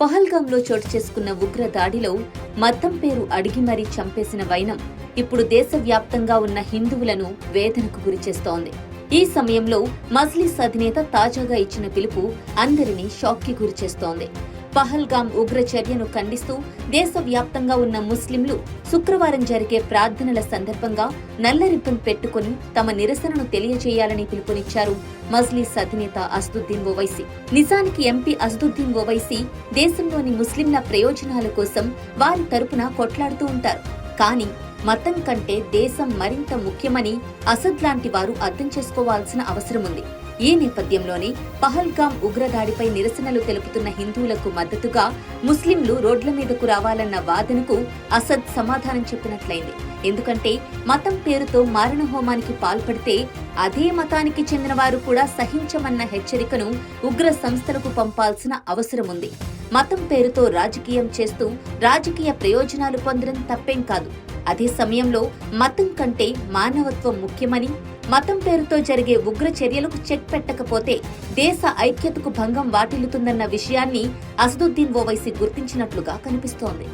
పహల్గాంలో చోటు చేసుకున్న ఉగ్ర దాడిలో మతం పేరు అడిగి మరీ చంపేసిన వైనం ఇప్పుడు దేశవ్యాప్తంగా ఉన్న హిందువులను వేదనకు గురిచేస్తోంది ఈ సమయంలో మజ్లిస్ అధినేత తాజాగా ఇచ్చిన పిలుపు అందరినీ షాక్కి గురిచేస్తోంది పహల్గాం ఉగ్ర చర్యను ఖండిస్తూ దేశవ్యాప్తంగా ఉన్న ముస్లింలు శుక్రవారం జరిగే ప్రార్థనల సందర్భంగా నల్ల రిబ్బన్ పెట్టుకుని తమ నిరసనను తెలియజేయాలని పిలుపునిచ్చారు. మజ్లిస్ అధినేత అసదుద్దీన్ ఓవైసీ. నిజానికి ఎంపీ అసదుద్దీన్ ఓవైసీ దేశంలోని ముస్లింల ప్రయోజనాల కోసం వారి తరపున కొట్లాడుతూ ఉంటారు. కానీ మతం కంటే దేశం మరింత ముఖ్యమని అసద్ లాంటి వారు అర్థం చేసుకోవాల్సిన అవసరం ఉంది ఈ నేపథ్యంలోనే పహల్గాం ఉగ్రదాడిపై నిరసనలు తెలుపుతున్న హిందువులకు మద్దతుగా ముస్లింలు రోడ్ల మీదకు రావాలన్న వాదనకు అసద్ సమాధానం చెప్పినట్లయింది. ఎందుకంటే మతం పేరుతో మారణ హోమానికి పాల్పడితే అదే మతానికి చెందిన వారు కూడా సహించమన్న హెచ్చరికను ఉగ్ర సంస్థలకు పంపాల్సిన అవసరం ఉంది మతం పేరుతో రాజకీయం చేస్తూ రాజకీయ ప్రయోజనాలు పొందడం తప్పేం కాదు. అదే సమయంలో మతం కంటే మానవత్వం ముఖ్యమని మతం పేరుతో జరిగే ఉగ్ర చర్యలకు చెక్ పెట్టకపోతే దేశ ఐక్యతకు భంగం వాటిల్లుతుందన్న విషయాన్ని అసదుద్దీన్ ఓవైసీ గుర్తించినట్లుగా కనిపిస్తోంది.